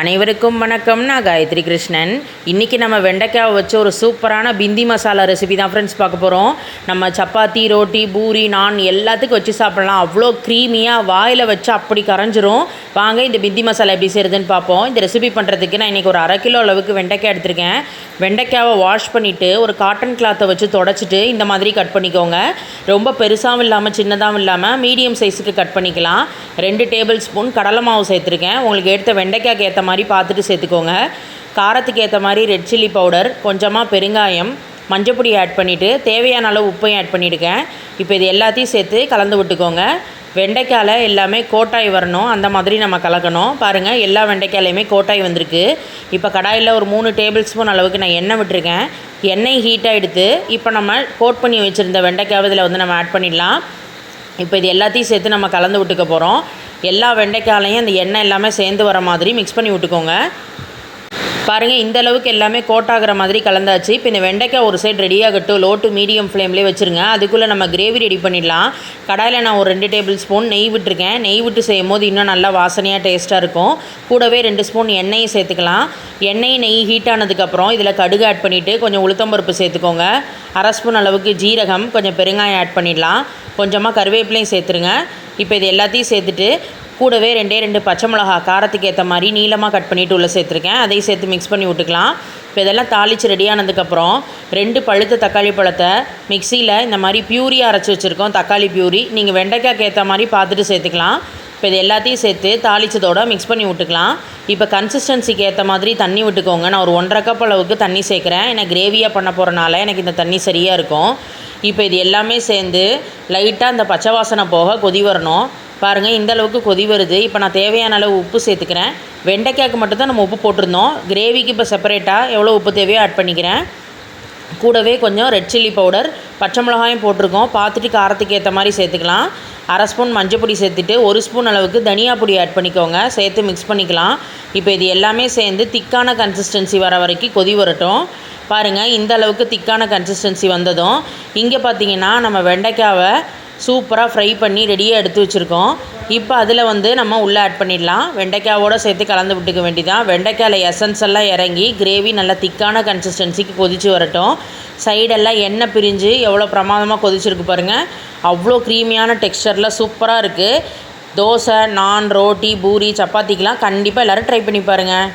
அனைவருக்கும் வணக்கம். நான் காயத்ரி கிருஷ்ணன். இன்றைக்கி நம்ம வெண்டைக்காய் வச்சு ஒரு சூப்பரான பிந்தி மசாலா ரெசிபி தான் ஃப்ரெண்ட்ஸ் பார்க்க போகிறோம் நம்ம சப்பாத்தி ரோட்டி பூரி நான் எல்லாத்துக்கும் வச்சு சாப்பிட்லாம். அவ்வளோ க்ரீமியாக வாயில் வச்சு அப்படி கரைஞ்சிரும். வாங்க இந்த பிந்தி மசாலா எப்படி செய்கிறதுன்னு பார்ப்போம். இந்த ரெசிபி பண்ணுறதுக்கு நான் இன்றைக்கி ஒரு அரை கிலோ அளவுக்கு வெண்டைக்காய் எடுத்திருக்கேன். வெண்டைக்காவை வாஷ் பண்ணிவிட்டு ஒரு காட்டன் கிளாத்தை வச்சு தொடச்சிட்டு இந்த மாதிரி கட் பண்ணிக்கோங்க. ரொம்ப பெருசாகவும் இல்லாமல் சின்னதாகவும் இல்லாமல் மீடியம் சைஸுக்கு கட் பண்ணிக்கலாம். ரெண்டு டேபிள் ஸ்பூன் கடலை மாவு சேர்த்துருக்கேன். உங்களுக்கு எடுத்த வெண்டைக்காய்க்கு ஏற்ற மாதிரி பார்த்துட்டு சேர்த்துக்கோங்க. காரத்துக்கு ஏற்ற மாதிரி ரெட் சில்லி பவுடர் கொஞ்சமாக பெருங்காயம் மஞ்சப்பொடி ஆட் பண்ணிவிட்டு தேவையான அளவு உப்பையும் ஆட் பண்ணியிருக்கேன் இப்போ இது எல்லாத்தையும் சேர்த்து கலந்து விட்டுக்கோங்க. வெண்டைக்காயில் எல்லாமே கோட்டாய் வரணும். அந்த மாதிரி நம்ம கலக்கணும். பாருங்கள் எல்லா வெண்டைக்காயிலையுமே கோட்டாய் வந்திருக்கு. இப்போ கடாயில் ஒரு மூணு டேபிள் ஸ்பூன் அளவுக்கு நான் எண்ணெய் விட்டுருக்கேன். எண்ணெய் ஹீட்டாக எடுத்து இப்போ நம்ம கோட் பண்ணி வச்சுருந்த வெண்டைக்காய் இதில் வந்து நம்ம ஆட் பண்ணிடலாம். இப்போ இது எல்லாத்தையும் சேர்த்து நம்ம கலந்து விட்டுக்க போகிறோம் எல்லா வெண்டைக்காயிலையும் அந்த எண்ணெய் எல்லாமே சேர்ந்து வர மாதிரி மிக்ஸ் பண்ணி விட்டுக்கோங்க. பாருங்கள் இந்த அளவுக்கு எல்லாமே கோட் ஆகிற மாதிரி கலந்தாச்சு. இப்போ இந்த வெண்டைக்காய் ஒரு சைடு ரெடி ஆகட்டும் லோ டு மீடியம் ஃப்ளேம்லேயே வச்சுருங்க. அதுக்குள்ளே நம்ம கிரேவி ரெடி பண்ணிடலாம். கடாயில் நான் ஒரு ரெண்டு டேபிள் ஸ்பூன் நெய் விட்டுருக்கேன். நெய் விட்டு செய்யும் போது இன்னும் நல்லா வாசனையாக டேஸ்ட்டாக இருக்கும். கூடவே ரெண்டு ஸ்பூன் எண்ணெயும் சேர்த்துக்கலாம். எண்ணெய் நெய் ஹீட் ஆனதுக்கப்புறம் இதில் கடுகு ஆட் பண்ணிவிட்டு கொஞ்சம் உளுத்தம்பருப்பு சேர்த்துக்கோங்க. அரை ஸ்பூன் அளவுக்கு ஜீரகம் கொஞ்சம் பெருங்காயம் ஆட் பண்ணிடலாம். கொஞ்சமாக கருவேப்பிலையும் சேர்த்துருங்க. இப்போ இது எல்லாத்தையும் சேர்த்துட்டு கூடவே ரெண்டே ரெண்டு பச்சை மிளகா காரத்துக்கு ஏற்ற மாதிரி நீளமாக கட் பண்ணிவிட்டு உள்ளே சேர்த்துருக்கேன். அதையும் சேர்த்து மிக்ஸ் பண்ணி விட்டுக்கலாம். இப்போ இதெல்லாம் தாளித்து ரெடி ஆனதுக்கப்புறம் ரெண்டு பழுத்த தக்காளி பழத்தை மிக்சியில் இந்த மாதிரி பியூரியாக அரைச்சி வச்சுருக்கோம் தக்காளி பியூரி நீங்கள் வெண்டைக்காய்க்கு ஏற்ற மாதிரி பார்த்துட்டு சேர்த்துக்கலாம். இப்போ இது எல்லாத்தையும் சேர்த்து தாளித்ததோடு மிக்ஸ் பண்ணி விட்டுக்கலாம். இப்போ கன்சிஸ்டன்சிக்கு ஏற்ற மாதிரி தண்ணி விட்டுக்கோங்க. நான் ஒரு ஒன்றரை கப் அளவுக்கு தண்ணி சேர்க்குறேன். ஏன்னா கிரேவியாக பண்ண போகிறனால எனக்கு இந்த தண்ணி சரியாக இருக்கும். இப்போ இது எல்லாமே சேர்ந்து லைட்டாக இந்த பச்சை வாசனை போக கொதி வரணும். பாருங்கள் இந்த அளவுக்கு கொதி வருது. இப்போ நான் தேவையான அளவு உப்பு சேர்த்துக்கிறேன். வெண்டைக்காய்க்கு மட்டும்தான் நம்ம உப்பு போட்டிருந்தோம். கிரேவிக்கு இப்போ செப்பரேட்டாக எவ்வளோ உப்பு தேவையோ ஆட் பண்ணிக்கிறேன். கூடவே கொஞ்சம் ரெட் சில்லி பவுடர் பச்சை மிளகாயும் போட்டிருக்கோம். பார்த்துட்டு காரத்துக்கு ஏற்ற மாதிரி சேர்த்துக்கலாம். அரை ஸ்பூன் மஞ்சள் பொடி சேர்த்துட்டு ஒரு ஸ்பூன் அளவுக்கு தனியா பொடி ஆட் பண்ணிக்கோங்க. சேர்த்து மிக்ஸ் பண்ணிக்கலாம். இப்போ இது எல்லாமே சேர்ந்து திக்கான கன்சிஸ்டன்சி வர வரைக்கும் கொதி வரட்டும். பாருங்கள் இந்த அளவுக்கு திக்கான கன்சிஸ்டன்சி வந்ததும் இங்கே பார்த்தீங்கன்னா நம்ம வெண்டைக்காவை சூப்பராக ஃப்ரை பண்ணி ரெடியாக எடுத்து வச்சுருக்கோம். இப்போ அதில் வந்து நம்ம உள்ளே ஆட் பண்ணிடலாம். வெண்டைக்காவோடு சேர்த்து கலந்து விட்டுக்க வேண்டிதான். வெண்டைக்காயில் எசன்ஸ் எல்லாம் இறங்கி கிரேவி நல்லா திக்கான கன்சிஸ்டன்சிக்கு கொதித்து வரட்டும். சைடெல்லாம் எண்ணெய் பிரிஞ்சு எவ்வளோ பிரமாதமாக கொதிச்சிருக்கு பாருங்கள் அவ்வளோ க்ரீமியான டெக்ஸ்டரில் சூப்பராக இருக்குது தோசை நான் ரோட்டி பூரி சப்பாத்திக்கெலாம் கண்டிப்பாக எல்லோரும் ட்ரை பண்ணி பாருங்கள்